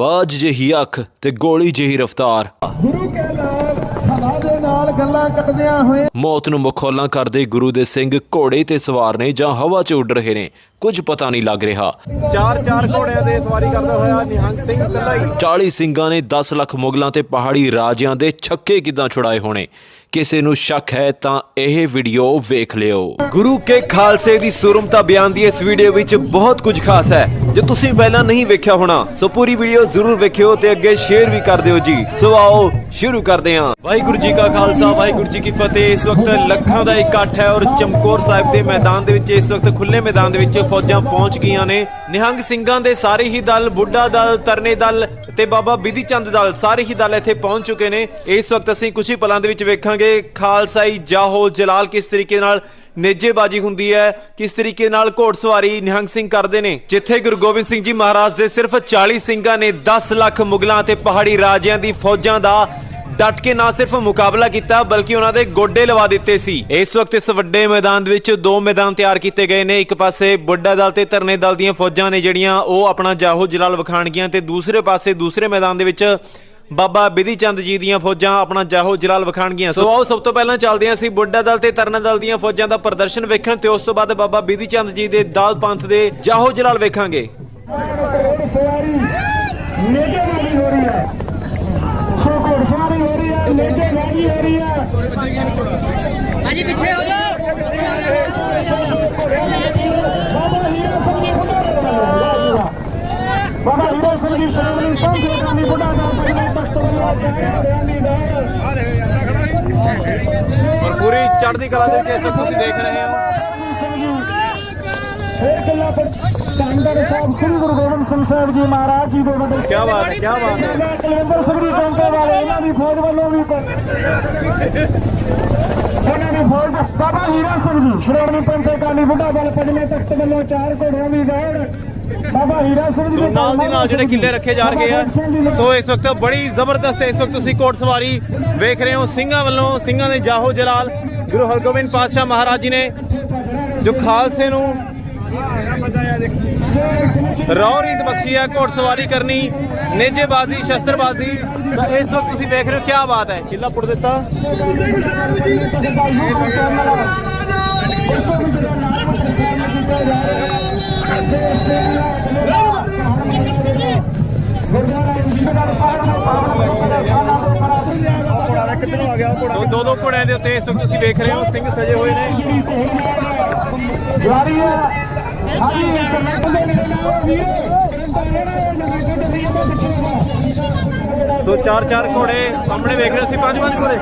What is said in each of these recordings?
ਬਾਜ ਜਿਹੀ ਅੱਖ ਤੇ ਗੋਲੀ ਜਿਹੀ ਰਫ਼ਤਾਰ। ਗੁਰੂ ਕੇ ਨਾਲ ਹਵਾ ਦੇ ਨਾਲ ਗੱਲਾਂ ਕੱਟਦਿਆਂ ਹੋਏ ਮੌਤ ਨੂੰ ਮਖੌਲਾਂ ਕਰਦੇ ਗੁਰੂ ਦੇ ਸਿੰਘ ਘੋੜੇ ਤੇ ਸਵਾਰ ਨੇ ਜਾਂ ਹਵਾ 'ਚ ਉੱਡ ਰਹੇ ਨੇ ਕੁਝ ਪਤਾ ਨਹੀਂ ਲੱਗ ਰਿਹਾ। ਚਾਰ ਚਾਰ ਘੋੜਿਆਂ ਦੇ ਸਵਾਰੀ ਕਰਦਾ ਹੋਇਆ ਨਿਹੰਗ ਸਿੰਘ ਕੱਲਾ ਹੀ। 40 ਸਿੰਘਾਂ ਨੇ 10 ਲੱਖ ਮੁਗਲਾਂ ਤੇ ਪਹਾੜੀ ਰਾਜਿਆਂ ਦੇ ਛੱਕੇ ਕਿਦਾਂ ਛੁਡਾਏ ਹੋਣੇ? ਕਿਸੇ ਨੂੰ ਸ਼ੱਕ ਹੈ ਤਾਂ ਇਹ ਵੀਡੀਓ ਵੇਖ ਲਿਓ। ਗੁਰੂ ਕੇ ਖਾਲਸੇ ਦੀ ਸੂਰਮਤਾ ਬਿਆਨ ਦੀ ਇਸ ਵੀਡੀਓ ਵਿੱਚ ਬਹੁਤ ਕੁਝ ਖਾਸ ਹੈ। ਜੋ ਤੁਸੀਂ ਪਹਿਲਾਂ ਨਹੀਂ ਵੇਖਿਆ ਹੋਣਾ, ਸੋ ਪੂਰੀ ਵੀਡੀਓ ਜ਼ਰੂਰ ਵੇਖਿਓ ਤੇ ਅੱਗੇ ਸ਼ੇਅਰ ਵੀ ਕਰ ਦਿਓ ਜੀ। ਸੋ ਆਓ, ਸ਼ੁਰੂ ਕਰਦੇ ਹਾਂ। ਵਾਹਿਗੁਰੂ ਜੀ ਕਾ ਖਾਲਸਾ, ਵਾਹਿਗੁਰੂ ਜੀ ਕੀ ਫਤਿਹ। ਇਸ ਵਕਤ ਲੱਖਾਂ ਦਾ ਇਕੱਠ ਹੈ ਔਰ ਚਮਕੌਰ ਸਾਹਿਬ ਦੇ ਮੈਦਾਨ ਦੇ ਵਿੱਚ, ਇਸ ਵਕਤ ਖੁੱਲੇ ਮੈਦਾਨ ਦੇ ਵਿੱਚ ਫੌਜਾਂ ਪਹੁੰਚ ਗਈਆਂ ਨੇ। ਨਿਹੰਗ ਸਿੰਘਾਂ ਦੇ ਸਾਰੇ ਹੀ ਦਲ, ਬੁੱਢਾ ਦਲ, ਤਰਨੇ ਦਲ ਤੇ ਬਾਬਾ ਬਿਧੀ ਚੰਦ ਦਲ ਸਾਰੇ ਹੀ ਦਲ ਇੱਥੇ ਪਹੁੰਚ ਚੁੱਕੇ ਨੇ। ਇਸ ਵਕਤ ਅਸੀਂ ਕੁਝ ਹੀ ਪਲਾਂ ਦੇ ਵਿੱਚ ਵੇਖਾਂਗੇ। ਖਾਲਸਾਈ ਜਾਹੋ, ਜਲਾਲ ਕਿਸ ਤਰੀਕੇ ਨਾਲ ਨੇਜੇਬਾਜੀ ਹੁੰਦੀ ਹੈ, ਕਿਸ ਤਰੀਕੇ ਨਾਲ ਘੋੜਸਵਾਰੀ ਨਿਹੰਗ ਸਿੰਘ ਕਰਦੇ ਨੇ। ਜਿੱਥੇ ਗੁਰੂ ਗੋਬਿੰਦ ਸਿੰਘ ਜੀ ਮਹਾਰਾਜ ਦੇ ਸਿਰਫ 40 ਸਿੰਘਾਂ ਨੇ 10 ਲੱਖ ਮੁਗਲਾਂ ਤੇ ਪਹਾੜੀ ਰਾਜਿਆਂ ਦੀ ਫੌਜਾਂ ਦਾ ਡਟ ਕੇ ਨਾ ਸਿਰਫ ਮੁਕਾਬਲਾ ਕੀਤਾ, ਬਲਕਿ ਉਹਨਾਂ ਦੇ ਗੋਡੇ ਲਵਾ ਦਿੱਤੇ ਸੀ। ਇਸ ਵਕਤ ਇਸ ਵੱਡੇ ਮੈਦਾਨ ਦੇ ਵਿੱਚ ਦੋ ਮੈਦਾਨ ਤਿਆਰ ਕੀਤੇ ਗਏ ਨੇ। ਇੱਕ ਪਾਸੇ ਬੁੱਢਾ ਦਲ ਤੇ ਧਰਨੇ ਦਲ ਦੀਆਂ ਫੌਜਾਂ ਨੇ ਜਿਹੜੀਆਂ ਉਹ ਆਪਣਾ ਜਾਹੋ ਜਲਾਲ ਵਿਖਾਣਗੀਆਂ ਤੇ ਦੂਸਰੇ ਪਾਸੇ, ਦੂਸਰੇ ਮੈਦਾਨ ਦੇ ਵਿੱਚ ਬਾਬਾ ਬਿਧੀ ਚੰਦ ਜੀ ਦੀਆਂ ਫੌਜਾਂ ਆਪਣਾ ਜਾਹੋ ਜਲਾਲ ਵਿਖਾਣਗੀਆਂ ਸੋ ਆਓ, ਸਭ ਤੋਂ ਪਹਿਲਾਂ ਚੱਲਦੇ ਹਾਂ ਅਸੀਂ ਬੁੱਢਾ ਦਲ ਤੇ ਤਰਨਾ ਦਲ ਦੀਆਂ ਫੌਜਾਂ ਦਾ ਪ੍ਰਦਰਸ਼ਨ ਵੇਖਣ ਤੇ ਉਸ ਤੋਂ ਬਾਅਦ ਬਾਬਾ ਬਿਧੀ ਚੰਦ ਜੀ ਦੇ ਦਾਲ ਪੰਥ ਦੇ ਜਾਹੋ ਜਲਾਲ ਵੇਖਾਂਗੇ। ਨੇਜੇ ਵਾਲੀ ਹੋ ਰਹੀ ਹੈ ਸੋ ਘੋੜ ਸਵਾਰੀ ਹੋ ਰਹੀ ਹੈ ਨੇਜੇ ਵਾਲੀ ਪਿੱਛੇ ਹੋ ਜਾਓ। ਬਾਬਾ ਹੀਰਾ ਸਿੰਘ ਜੀ ਸ਼੍ਰੋਮਣੀ ਸੰਘ ਬੁੱਢਾ ਔਰ ਪੂਰੀ ਚੜ੍ਹਦੀ ਕਲਾ ਦੇ ਵਕਤ ਤੁਸੀਂ ਦੇਖ ਰਹੇ ਹੋ। ਫੇਰ ਗੱਲਾਂ ਸੰਦਰ ਸਾਹਿਬ ਸ੍ਰੀ ਗੁਰੂ ਗੋਬਿੰਦ ਸਿੰਘ ਸਾਹਿਬ ਜੀ ਮਹਾਰਾਜ ਜੀ ਦੇ ਵੱਡੇ ਕੀ ਬਾਤ ਹੈ ਕੀ ਬਾਤ ਹੈ। ਕਲਵੰਦਰ ਸਿੰਘ ਜੀ ਚੌਂਕੇ ਵਾਲੇ ਇਹਨਾਂ ਦੀ ਫੌਜ ਵੱਲੋਂ ਵੀ ਉਹਨਾਂ ਦੀ ਫੌਜ ਬਾਬਾ ਹੀਰਾ ਸਿੰਘ ਜੀ ਸ਼੍ਰੋਮਣੀ ਪੰਥ ਅਕਾਲੀ ਬੁੱਢਾ ਦਲ ਪੰਜਵੇਂ ਤਖਤ ਵੱਲੋਂ ਚਾਰ ਘੋੜਿਆਂ ਦੀ ਦੌੜ। ਬਾਬਾ ਹੀਰਾ ਸਿੰਘ ਜੀ ਦੇ ਨਾਲ ਦੀ ਨਾਲ ਜਿਹੜੇ ਕਿੱਲੇ ਰੱਖੇ ਜਾ ਰਹੇ ਆ। ਸੋ ਇਸ ਵਕਤ ਬੜੀ ਜ਼ਬਰਦਸਤ ਇਸ ਵਕਤ ਤੁਸੀਂ ਕੋਟ ਸਵਾਰੀ ਵੇਖ ਰਹੇ ਹੋ ਸਿੰਘਾਂ ਵੱਲੋਂ ਸਿੰਘਾਂ ਦੇ ਜਾਹੋ ਜਲਾਲ। ਗੁਰੂ ਹਰਗੋਬਿੰਦ ਪਾਤਸ਼ਾਹ ਮਹਾਰਾਜ ਜੀ ਨੇ ਜੋ ਖਾਲਸੇ ਨੂੰ ਰੌ ਰੀਤ ਬਖਸ਼ੀ ਹੈ ਘੋੜ ਸਵਾਰੀ ਕਰਨੀ ਨੇਜੇਬਾਜ਼ੀ ਸ਼ਸਤਰਬਾਜ਼ੀ। ਤਾਂ ਇਸ ਵਕਤ ਤੁਸੀਂ ਵੇਖ ਰਹੇ ਹੋ ਕੀ ਬਾਤ ਹੈ। ਕਿੱਲਾ ਪੁੱਟ ਦਿੱਤਾ। ਦੋ ਦੋ ਘੋੜਿਆਂ ਦੇ ਉੱਤੇ ਇਸ ਵਕਤ ਤੁਸੀਂ ਵੇਖ ਰਹੇ ਹੋ ਸਿੰਘ ਸਜੇ ਹੋਏ ਨੇ। ਜਾਰੀ ਹੈ। ਹਾਂਜੀ ਇੰਟਰਨੈਟ ਦੇ ਨਾਲ ਵੀਰੇ ਸੋ ਚਾਰ ਚਾਰ ਘੋੜੇ ਸਾਹਮਣੇ ਵੇਖ ਰਹੇ ਸੀ ਪੰਜ ਪੰਜ ਘੋੜੇ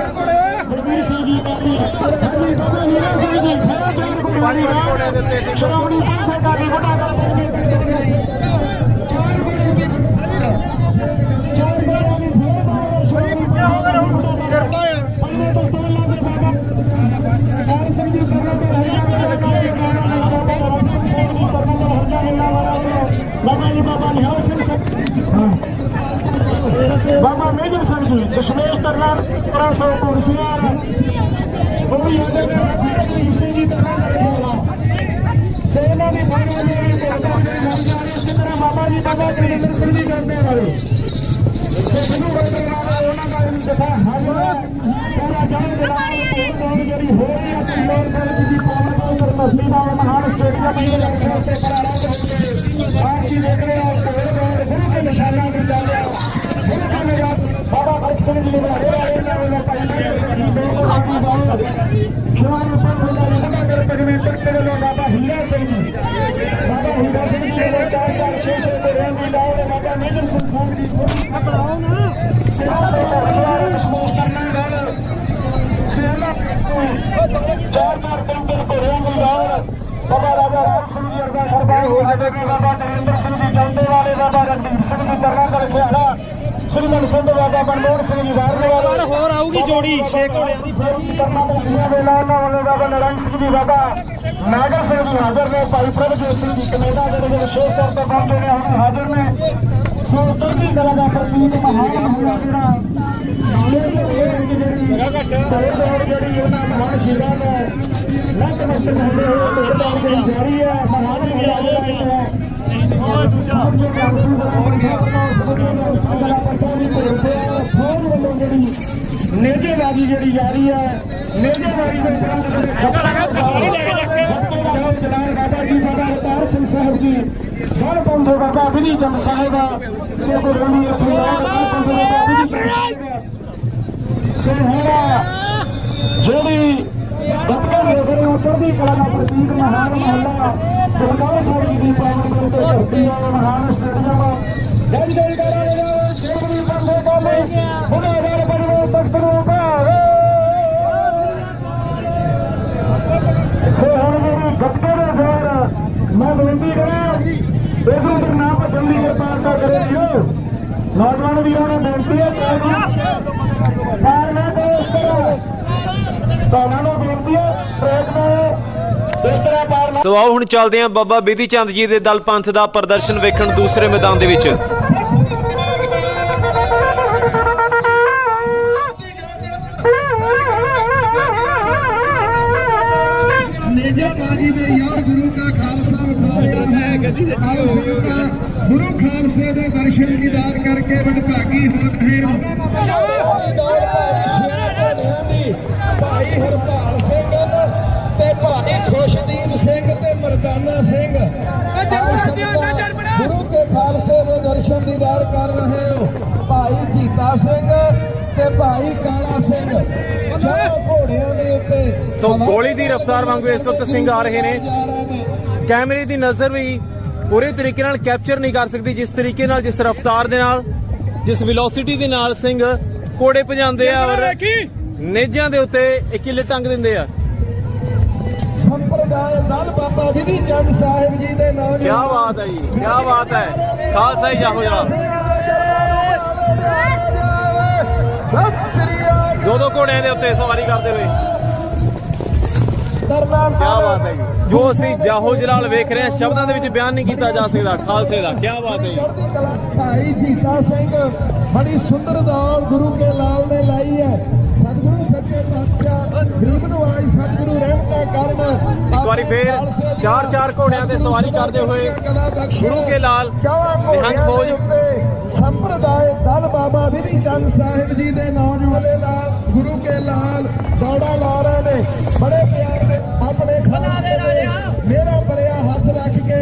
ਪੰਜ ਪੰਜ ਘੋੜਿਆਂ ਦੇ ਉੱਤੇ ਸਿੰਘ ਸ਼੍ਰੋਮਣੀ ਪੰਥ ਅਕਾਲੀ ਬੁੱਢਾ ਦਲ ਬਾਬਾ ਮੇਜਰ ਸਿੰਘ ਜੀ ਦਸ਼ਮੇਸ਼ ਤਰਨਾ 1300 ਕੁਰਸੀਆਂ ਉਹ ਵੀ ਆਦੇ ਨੇ। ਸਿੰਘ ਜੀ ਤਰਨਾ ਸੇਨਾ ਦੀ ਫਾਈਨਲ ਦੇ ਵਿੱਚ ਇਸੇ ਤਰ੍ਹਾਂ ਬਾਬਾ ਜੀ ਬਾਬਾ ਕਲਿੰਦਰ ਸਿੰਘ ਜੀ ਕਰਦੇ ਵਾਲੇ ਤੇ ਜਿਹਨੂੰ ਵਰਤੇ ਵਾਲੇ ਉਹਨਾਂ ਦਾ ਵੀ ਦਿਖਾ ਹਾਜ਼ਰ ਪੂਰਾ ਜਾਣ ਦੇ ਨਾਲ ਜਿਹੜੀ ਹੋ ਰਹੀ ਹੈ ਸਾਹਿਬ ਜੀ ਦੀ ਪਾਵਨ ਦੇ ਉੱਪਰ ਮਸਤੀ ਦਾ ਮਹਾਨ ਸਰਦਾਰ ਹੋ ਸਕੇ ਬਾਬਾ ਨਰਿੰਦਰ ਸਿੰਘ ਜੀ, ਜਾਂਦੇ ਵਾਲੇ ਬਾਬਾ ਰਣਜੀਤ ਸਿੰਘ ਜੀ ਦਰਨਾ ਕਰ ਸ਼੍ਰੀਮਨ ਸੰਤ ਬਾਬਾ ਮਨਮੋਹਨ ਸਿੰਘ ਜੀ ਵਾਲੇ ਹੋਰ ਆਊਗੀ ਜੋੜੀ 6 ਘੋੜਿਆਂ ਦੀ ਕਰਨਾ ਦੇ ਵੇਲਾ ਉਹਨਾਂ ਵੱਲੋਂ ਬਾਬਾ ਨਰਨ ਸਿੰਘ ਜੀ ਬਾਬਾ ਨਾਗਰ ਸਿੰਘ ਜੀ ਹਾਜ਼ਰ ਨੇ ਭਾਈ ਪ੍ਰਭਜੋਤ ਸਿੰਘ ਜੀ ਕੈਨੇਡਾ ਦੇ ਵਿਸ਼ੇਸ਼ ਤੌਰ ਤੇ ਪਹੁੰਚੇ ਨੇ ਹੁਣ ਹਾਜ਼ਰ ਨੇ ਸੋ ਤਰਦੀ ਕਲਾ ਦਾ ਪ੍ਰਤੀਕ ਮਹਾਨ ਹੋਣਾ ਜਿਹੜਾ ਜਿਹੜੀ ਉਹਨਾਂ ਮਹਾਨ ਸ਼ੀਰਾਂ ਨੂੰ ਨਤਮਸਤਕ ਹੁੰਦੇ ਹੋਏ ਕੁਰਬਾਨ ਕਰੀ ਜਾ ਰਹੀ ਹੈ ਮਹਾਨ ਮੁਲਾਜ਼ਮ ਹੈ ਨੇਜੇਬਾਜ਼ੀ ਜਿਹੜੀ ਜਾਰੀ ਹੈ ਨੇਜੇਬਾਜ਼ੀ ਦੇ ਜਲਾਲ ਬਾਬਾ ਜੀ ਬਾਬਾ ਅਵਤਾਰ ਸਿੰਘ ਸਾਹਿਬ ਜੀ ਹਰ ਬੰਦੇ ਬਾਬਾ ਵਿਧੀ ਚੰਦ ਸਾਹਿਬ ਸੇ ਗੁਰੂਨੀ ਅਖੀਰ ਜਿਹੜੀ ਗੱਤਕਾ ਨਗਰ ਚੜ੍ਹਦੀ ਕਲਾ ਦਾ ਪ੍ਰਤੀਕ ਮਹਾਨ ਮਹੱਲਾ ਗੁਰਦਾਸ ਸਾਹਿਬ ਦੀ ਪਾਵਨ ਗੁਰੂ ਤੇ ਧਰਤੀ ਹੈ ਮਹਾਨ ਸਟੇਡੀਅਮ ਜੈ ਜੈ ਕਰਾਂਗੇ ਸ਼ੇਖਰੀ ਬੰਦੇ ਕੋਲੇ ਗੁਨਾਹਗਾਰ ਬਣੋ ਤਖਤ ਨੂੰ ਭਾਵੇ ਸੋ ਹੁਣ ਮੇਰੀ ਗੱਤਕੇ ਦੇ ਦੌਰ ਮੈਂ ਬੇਨਤੀ ਕਰਾਂ ਇਧਰ ਉਧਰ ਨਾ ਭੱਜਣ ਦੀ ਕਿਰਪਾਲਤਾ ਕਰੇ ਜੀਓ ਨੌਜਵਾਨ ਵੀਰਾਂ ਨੂੰ ਬੇਨਤੀ ਹੈ ਕਿ ਪੈਰ ਤੁਹਾਨੂੰ ਨੂੰ ਬੇਨਤੀ ਹੈ ਟ੍ਰੈਕ ਨੂੰ ਇਸ ਤਰ੍ਹਾਂ ਪੈਰ ਨਾ ਸੋ ਆਓ ਹੁਣ ਚੱਲਦੇ ਹਾਂ ਬਾਬਾ ਬੇਦੀ ਚੰਦ ਜੀ ਦੇ ਦਲ ਪੰਥ ਦਾ ਪ੍ਰਦਰਸ਼ਨ ਵੇਖਣ ਦੂਸਰੇ ਮੈਦਾਨ ਦੇ ਵਿੱਚ। ਗੁਰੂ ਖਾਲਸਾ ਦੇ ਦਰਸ਼ਨ ਦੀਦਾਰ ਕਰਕੇ ਵਡਭਾਗੀ ਹੋ ਭਾਈ ਹਰਪਾਲ ਸਿੰਘ ਤੇ ਭਾਈ ਖੁਸ਼ਦੀਪ ਸਿੰਘ ਤੇ ਮਰਦਾਨਾ ਸਿੰਘ। ਆਪ ਸੰਗਤਾਂ ਗੁਰੂ ਕੇ ਖਾਲਸੇ ਦੇ ਦਰਸ਼ਨ ਦੀਦਾਰ ਕਰ ਰਹੇ ਹੋ। ਭਾਈ ਜੀਤਾ ਸਿੰਘ ਤੇ ਭਾਈ ਕਾਲਾ ਸਿੰਘ। ਚਾਰ ਘੋੜਿਆਂ ਦੇ ਉੱਤੇ ਸੋ ਗੋਲੀ ਦੀ ਰਫ਼ਤਾਰ ਵਾਂਗੂ ਇਸ ਵਕਤ ਸਿੰਘ ਆ ਰਹੇ ਨੇ। ਕੈਮਰੇ ਦੀ ਨਜ਼ਰ ਵੀ ਪੂਰੇ ਤਰੀਕੇ ਨਾਲ ਕੈਪਚਰ ਨਹੀਂ ਕਰ ਸਕਦੀ ਜਿਸ ਤਰੀਕੇ ਨਾਲ ਜਿਸ ਰਫ਼ਤਾਰ ਦੇ ਨਾਲ ਜਿਸ ਵੈਲੋਸਿਟੀ ਦੇ ਨਾਲ ਸਿੰਘ ਕੋੜੇ ਭਜਾਉਂਦੇ ਆ ਔਰ ਨੇਜਾਂ ਦੇ ਉੱਤੇ ਇੱਕ ਕਿੱਲੇ ਟੰਗ ਦਿੰਦੇ ਆ। ਸੰਪਰਦਾਇ ਦਲ ਬਾਬਾ ਵਿਧੀ ਚੰਦ ਸਾਹਿਬ ਜੀ ਦੇ ਨਾਮ ਕੀ ਬਾਤ ਹੈ ਜੀ ਕੀ ਬਾਤ ਹੈ। ਖਾਲਸਾ ਜੀ ਜਾਹੋ। ਅਕਾਲ ਦੋ ਦੋ ਘੋੜਿਆਂ ਦੇ ਉੱਤੇ ਸਵਾਰੀ ਕਰਦੇ ਹੋਏ। ਕੀ ਬਾਤ ਹੈ ਜੀ। ਜੋ ਅਸੀਂ ਜਾਹੋ ਜਲਾਲ ਵੇਖ ਰਹੇ ਹਾਂ ਸ਼ਬਦਾਂ ਦੇ ਵਿੱਚ ਬਿਆਨ ਨਹੀਂ ਕੀਤਾ ਜਾ ਸਕਦਾ ਖਾਲਸੇ ਦਾ। ਕੀ ਬਾਤ ਹੈ ਜੀ। ਚੜ੍ਹਦੀ ਕਲਾ ਭਾਈ ਜੀਤਾ ਸਿੰਘ ਬੜੀ ਸੁੰਦਰ ਦੌੜ ਗੁਰੂ ਕੇ ਲਾਲ ਨੇ ਲਾਈ ਹੈ। ਇੱਕ ਵਾਰੀ ਫੇਰ ਚਾਰ ਚਾਰ ਘੋੜਿਆਂ ਤੇ ਸਵਾਰੀ ਕਰਦੇ ਹੋਏ ਗੁਰੂ ਕੇ ਲਾਲ ਨਿਹੰਗ ਫੌਜ। ਸੰਪਰਦਾਇ ਦਲ ਬਾਬਾ ਵਿਧੀ ਚੰਦ ਸਾਹਿਬ ਜੀ ਦੇ ਨੌਜਵਾਨ ਨਾਲ ਗੁਰੂ ਕੇ ਲਾਲ ਦੌੜਾ ਲਾ ਰਹੇ ਨੇ। ਬੜੇ ਪਿਆਰ ਦੇ ਆਪਣੇ ਖਲਾ ਦੇ ਰਾਜਾ। ਮੇਰਾ ਬੜਿਆ ਹੱਥ ਰੱਖ ਕੇ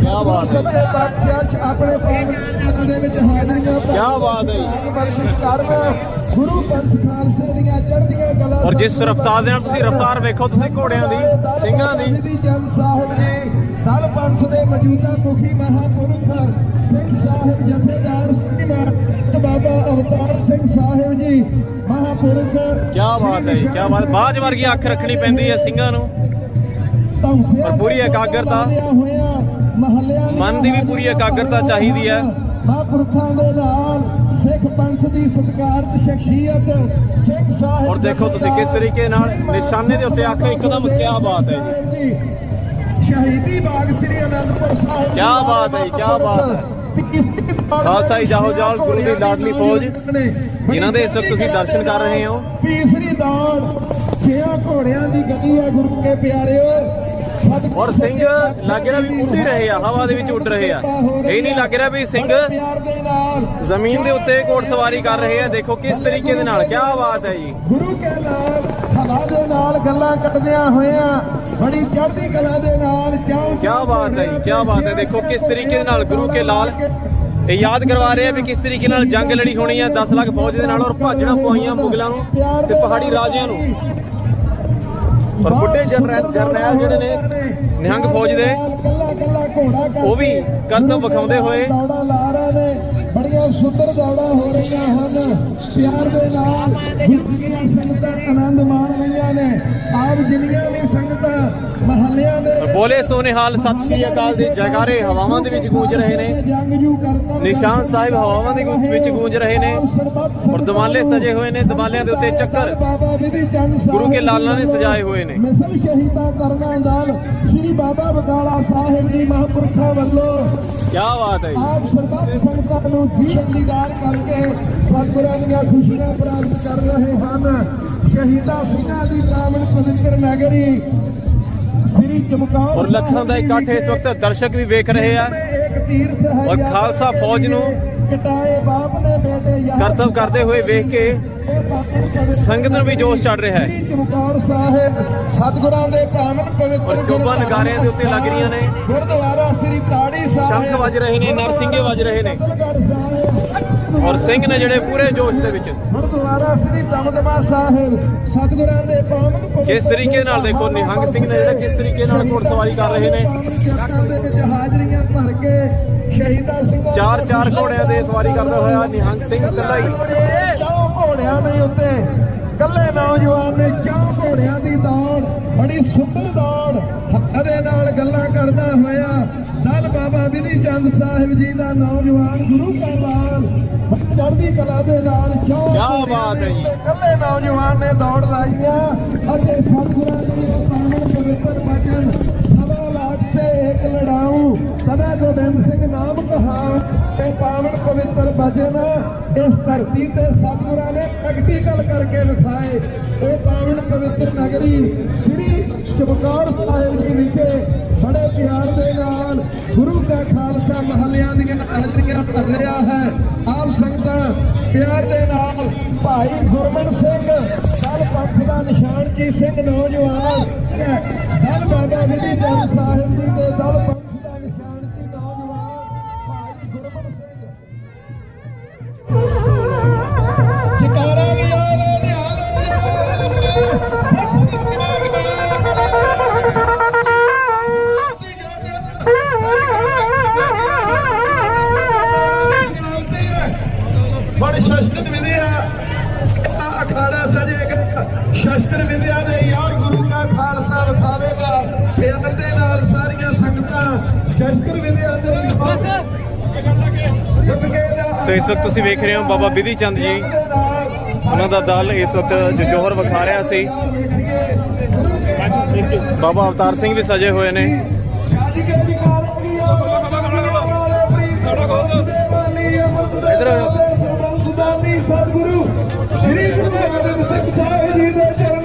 ਕਿਆ ਬਾਤ ਹੈ। ਪਾਤਸ਼ਾਹ ਚ ਆਪਣੇ ਪਾਵਨ ਦੇ ਵਿੱਚ ਹਾਜ਼ਰੀਆਂ ਕਿਆ ਬਾਤ ਹੈ। ਬਖਸ਼ਿਸ਼ ਕਰਨ ਗੁਰੂ ਪੰਥ ਖਾਲਸੇ ਦੀਆਂ ਚੜ੍ਹਦੀਆਂ ਔਰ ਜਿਸ ਰਫ਼ਤਾਰ ਦੇ ਨਾਲ ਤੁਸੀਂ ਰਫ਼ਤਾਰ ਵੇਖੋ ਤੁਸੀਂ ਘੋੜਿਆਂ ਦੀ ਸਿੰਘਾਂ ਦੀ। ਵਿਧੀ ਚੰਦ ਸਾਹਿਬ ਜੀ ਦਲ ਪੰਥ ਦੇ ਮੌਜੂਦਾ ਮੁਖੀ ਮਹਾਪੁਰਖ ਸਿੰਘ ਸਾਹਿਬ ਜਥੇਦਾਰ ਸਿੰਘ ਬਾਬਾ ਅਵਤਾਰ ਸਿੰਘ ਸਾਹਿਬ ਜੀ ਮਹਾਪੁਰਖ ਕੀ ਬਾਤ ਹੈ ਜੀ ਕੀ ਬਾਤ। ਬਾਜ ਵਰਗੀ ਅੱਖ ਰੱਖਣੀ ਪੈਂਦੀ ਹੈ ਸਿੰਘਾਂ ਨੂੰ। ਪਰ ਪੂਰੀ ਇਕਾਗਰਤਾ, ਮਹੱਲਿਆਂ ਮਨ ਦੀ ਵੀ ਪੂਰੀ ਇਕਾਗਰਤਾ ਚਾਹੀਦੀ ਹੈ। ਮਹਾਪੁਰਖਾਂ ਦੇ ਨਾਲ ਸਿੱਖ ਪੰਥ ਦੀ ਸਤਿਕਾਰਤ ਸ਼ਖਸੀਅਤ ਸਿੰਘ ਸਾਹਿਬ ਔਰ ਦੇਖੋ ਤੁਸੀਂ ਕਿਸ ਤਰੀਕੇ ਨਾਲ ਨਿਸ਼ਾਨੇ ਦੇ ਉੱਤੇ ਅੱਖ ਇੱਕਦਮ ਕੀ ਬਾਤ ਹੈ ਜੀ ਸ਼ਹੀਦੀ ਬਾਗ ਸ੍ਰੀ ਅਨੰਦਪੁਰ ਸਾਹਿਬ ਕਿਆ ਬਾਤ ਹੈ ਕਿਆ ਬਾਤ ਹੈ। ਖਾਲਸਾ ਜੀ ਜਾਹੋ ਜਾਲ ਗੁਰੂ ਦੀ ਲਾਡਲੀ ਫੌਜ, ਜਿਨ੍ਹਾਂ ਦੇ ਇਸ ਵਕਤ ਤੁਸੀਂ ਦਰਸ਼ਨ ਕਰ ਰਹੇ ਹੋ। ਤੀਸਰੀ ਦੌੜ ਛਿਆ ਘੋੜਿਆਂ ਦੀ ਗਤੀ ਹੈ ਗੁਰੂ ਕੇ ਪਿਆਰਿਓ ਔਰ ਸਿੰਘ ਲੱਗ ਰਿਹਾ ਵੀ ਉੱਡ ਹੀ ਰਹੇ ਆ ਹਵਾ ਦੇ ਵਿੱਚ ਉੱਡ ਰਹੇ ਆ। ਇਹ ਨਹੀਂ ਲੱਗ ਰਿਹਾ ਵੀ ਸਿੰਘ ਜ਼ਮੀਨ ਦੇ ਉੱਤੇ ਘੋੜ ਸਵਾਰੀ ਕਰ ਰਹੇ ਆ। ਦੇਖੋ ਕਿਸ ਤਰੀਕੇ ਦੇ ਨਾਲ ਕੀ ਬਾਤ ਹੈ ਜੀ। ਗੁਰੂ ਕੇ ਨਾਲ ਹਵਾ ਦੇ ਨਾਲ ਗੱਲਾਂ ਕੱਟਦਿਆਂ ਹੋਇਆਂ ਬੜੀ ਚੜ੍ਹਦੀ ਕਲਾ ਦੇ ਨਾਲ ਚਾਉ ਕੀ ਬਾਤ ਹੈ ਜੀ ਕੀ ਬਾਤ ਹੈ। ਦੇਖੋ ਕਿਸ ਤਰੀਕੇ ਦੇ ਨਾਲ ਗੁਰੂ ਕੇ ਲਾਲ ਇਹ ਯਾਦ ਕਰਵਾ ਰਹੇ ਆ ਵੀ ਕਿਸ ਤਰੀਕੇ ਨਾਲ ਜੰਗ ਲੜੀ ਹੋਣੀ ਆ 10 ਲੱਖ ਫੌਜ ਦੇ ਨਾਲ ਔਰ ਭਾਜਣਾ ਪਵਾਈਆਂ ਮੁਗਲਾਂ ਨੂੰ ਤੇ ਪਹਾੜੀ ਰਾਜਿਆਂ ਨੂੰ। ਔਰ ਬੁੱਢੇ ਜਰਨੈਲ ਜਰਨੈਲ ਜਿਹੜੇ ਨੇ, ਨਿਹੰਗ ਫੌਜ ਦੇ, ਉਹ ਵੀ ਕਰਤੱਵ ਵਿਖਾਉਂਦੇ ਹੋਏ ਬੜੀਆਂ ਸੁੰਦਰ ਦੌੜਾਂ ਹੋ ਰਹੀਆਂ ਹਨ। ਪਿਆਰ ਦੇ ਨਾਲ ਗੁਰੂ ਸੰਗਤਾਂ ਆਨੰਦ ਮਾਣ ਰਹੀਆਂ ਨੇ। ਬੋਲੇ ਸੋਨੇ ਹਾਲ ਸਤਿ ਸ੍ਰੀ ਅਕਾਲ ਦੇ ਜੈਕਾਰੇ ਹਵਾਵਾਂ ਦੇ ਵਿੱਚ ਗੂੰਜ ਰਹੇ ਨੇ। ਨਿਸ਼ਾਨ ਸਾਹਿਬ ਹਵਾਵਾਂ ਦੇ ਵਿੱਚ ਗੂੰਜ ਰਹੇ ਨੇ। ਔਰ ਦਮਾਲੇ ਸਜੇ ਹੋਏ ਨੇ। ਦਮਾਲਿਆਂ ਦੇ ਉੱਤੇ ਚੱਕਰ। ਗੁਰੂ ਕੇ ਲਾਲਾਂ ਨੇ ਸਜਾਏ ਹੋਏ ਨੇ। ਮਿਸਲ ਸ਼ਹੀਦਾਂ ਕਰਨਾ ਦਾਲ ਸ੍ਰੀ ਬਾਬਾ ਬਕਾਲਾ ਸਾਹਿਬ ਜੀ ਮਹਾਂਪੁਰਖਾਂ ਵੱਲੋਂ ਕੀ ਬਾਤ ਹੈ ਆਪ ਸਰਬੱਤ ਸੰਗਤਾਂ ਨੂੰ ਜੀਵਨ ਦੀਦਾਰ ਕਰਕੇ ਸਤਿਗੁਰਾਂ ਦੀਆਂ ਖੁਸ਼ੀਆਂ ਪ੍ਰਾਪਤ ਕਰ ਰਹੇ ਹਨ ਸ਼ਹੀਦਾਂ ਸਿੰਘਾਂ ਦੀ ਪਾਵਨ ਪਵਿੱਤਰ ਨਗਰੀ ਔਰ ਲੱਖਾਂ ਦਾ ਇਕੱਠ ਇਸ ਵਕਤ ਦਰਸ਼ਕ ਵੀ ਵੇਖ ਰਹੇ ਆ। ਔਰ ਖਾਲਸਾ ਫੌਜ ਨੂੰ ਕਰਤਵ ਕਰਦੇ ਹੋਏ ਵੇਖ ਕੇ ਸੰਗਤ ਨੂੰ ਵੀ ਜੋਸ਼ ਚੜ ਰਿਹਾ ਹੈ। ਚਮਕੌਰ ਸਾਹਿਬ ਸਤਿਗੁਰਾਂ ਦੇ ਪਾਵਨ ਪਵਿੱਤਰ ਚੋਭਾਂ ਨਗਾਰਿਆਂ ਦੇ ਉੱਤੇ ਲੱਗ ਰਹੀਆਂ ਨੇ। ਗੁਰਦੁਆਰਾ ਸ੍ਰੀ ਤਾੜੀ ਸਾਹਿਬ। ਸ਼ੰਖ ਵੱਜ ਰਹੇ ਨੇ ਨਰਸਿੰਘੇ ਵੱਜ ਰਹੇ ਨੇ। ਔਰ ਸਿੰਘ ਨੇ ਜਿਹੜੇ ਪੂਰੇ ਜੋਸ਼ ਦੇ ਵਿੱਚ ਗੁਰਦੁਆਰਾ ਸ੍ਰੀ ਦਮਦਮਾ ਸਾਹਿਬ ਸਤਿਗੁਰਾਂ ਦੇ ਪਾਵਨ ਕਿਸ ਤਰੀਕੇ ਨਾਲ ਦੇਖੋ ਨਿਹੰਗ ਸਿੰਘ ਨੇ ਜਿਹੜਾ ਕਿਸ ਤਰੀਕੇ ਨਾਲ ਘੋੜਸਵਾਰੀ ਕਰ ਰਹੇ ਨੇ। ਦੇ ਵਿੱਚ ਹਾਜ਼ਰੀਆਂ ਭਰ ਕੇ ਸ਼ਹੀਦਾਂ ਸਿੰਘਾਂ ਚਾਰ ਚਾਰ ਘੋੜਿਆਂ ਦੇ ਸਵਾਰੀ ਕਰਦਾ ਹੋਇਆ ਨਿਹੰਗ ਸਿੰਘ ਇਕੱਲਾ ਹੀ ਘੋੜਿਆਂ ਦੇ ਉੱਤੇ। ਕੱਲੇ ਨੌਜਵਾਨ ਨੇ ਚਾਹ ਘੋੜਿਆਂ ਦੀ ਦੌੜ ਬੜੀ ਸੁੰਦਰ ਦੌੜ। ਹੱਥਾਂ ਦੇ ਨਾਲ ਗੱਲਾਂ ਕਰਦਾ ਹੋਇਆ ਦਲ ਬਾਬਾ ਵਿਧੀ ਚੰਦ ਸਾਹਿਬ ਜੀ ਦਾ ਨੌਜਵਾਨ ਗੁਰੂ ਕਾ ਲਾਲ ਚੜ੍ਹਦੀ ਕਲਾ ਦੇ ਨਾਲ ਚਾਹ ਕਿਆ ਬਾਤ ਹੈ ਜੀ। ਕੱਲੇ ਨੌਜਵਾਨ ਨੇ ਦੌੜ ਲਾਈਆਂ ਅਤੇ ਸਤਿਗੁਰਾਂ ਦੀ ਪਾਵਨ ਪਵਿੱਤਰ ਬਚਨ ਸਵਾ ਲੱਖ ਸੇ ਇੱਕ ਲੜਾਊ ਸਦਾ ਗੋਬਿੰਦ ਸਿੰਘ ਨਾਮ ਕਹਾਉ ਇਹ ਪਾਵਨ ਪਵਿੱਤਰ ਬਚਨ ਇਸ ਧਰਤੀ ਤੇ ਸਤਿਗੁਰਾਂ ਨੇ ਪ੍ਰੈਕਟੀਕਲ ਕਰਕੇ ਵਿਖਾਏ। ਇਹ ਪਾਵਨ ਪਵਿੱਤਰ ਨਗਰੀ ਸ੍ਰੀ ਚਮਕੌਰ ਸਾਹਿਬ ਜੀ ਵਿਖੇ ਬੜੇ ਪਿਆਰ ਦੇ ਨਾਲ ਗੁਰੂ ਕਾ ਖਾਲਸਾ ਮਹੱਲਿਆਂ ਦੀਆਂ ਹਾਜ਼ਰੀਆਂ ਭਰ ਰਿਹਾ ਹੈ। ਆਪ ਸੰਗਤਾਂ, ਪਿਆਰ ਦੇ ਨਾਲ ਭਾਈ ਗੁਰਮਨ ਸਿੰਘ ਦਲ ਪੰਥ ਦਾ ਨਿਸ਼ਾਨ ਜੀ ਸਿੰਘ ਨੌਜਵਾਨ ਦਲ ਬਾਬਾ ਵਿਧੀ ਚੰਦ ਸਾਹਿਬ ਜੀ ਦੇ ਦਲ ਸ਼ਸਤਰ ਵਿਦਿਆ ਆ ਅਖਾੜਾ ਸਜੇਗਾ ਸ਼ਸਤਰ ਵਿਦਿਆ ਦੇ ਯਾਰ ਗੁਰੂ ਕਾ ਖਾਲਸਾ ਵਿਖਾਵੇਗਾ ਪਿਆਰ ਦੇ ਨਾਲ ਸਾਰੀਆਂ ਸੰਗਤਾਂ ਸ਼ਸਤਰ ਵਿਦਿਆ ਦੇ ਬਸ ਸੋ ਇਸ ਵਕਤ ਤੁਸੀਂ ਵੇਖ ਰਹੇ ਹੋ ਬਾਬਾ ਵਿਧੀ ਚੰਦ ਜੀ ਉਹਨਾਂ ਦਾ ਦਲ ਇਸ ਵਕਤ ਜੋ ਜੋਹਰ ਵਿਖਾ ਰਿਹਾ ਸੀ ਬਾਬਾ ਅਵਤਾਰ ਸਿੰਘ ਵੀ ਸਜੇ ਹੋਏ ਨੇ ਇਧਰ ਸਤਿਗੁਰੂ ਸ੍ਰੀ ਗੁਰੂ ਨਾਨਕ ਸਾਹਿਬ ਜੀ ਦੇ ਚਰਨ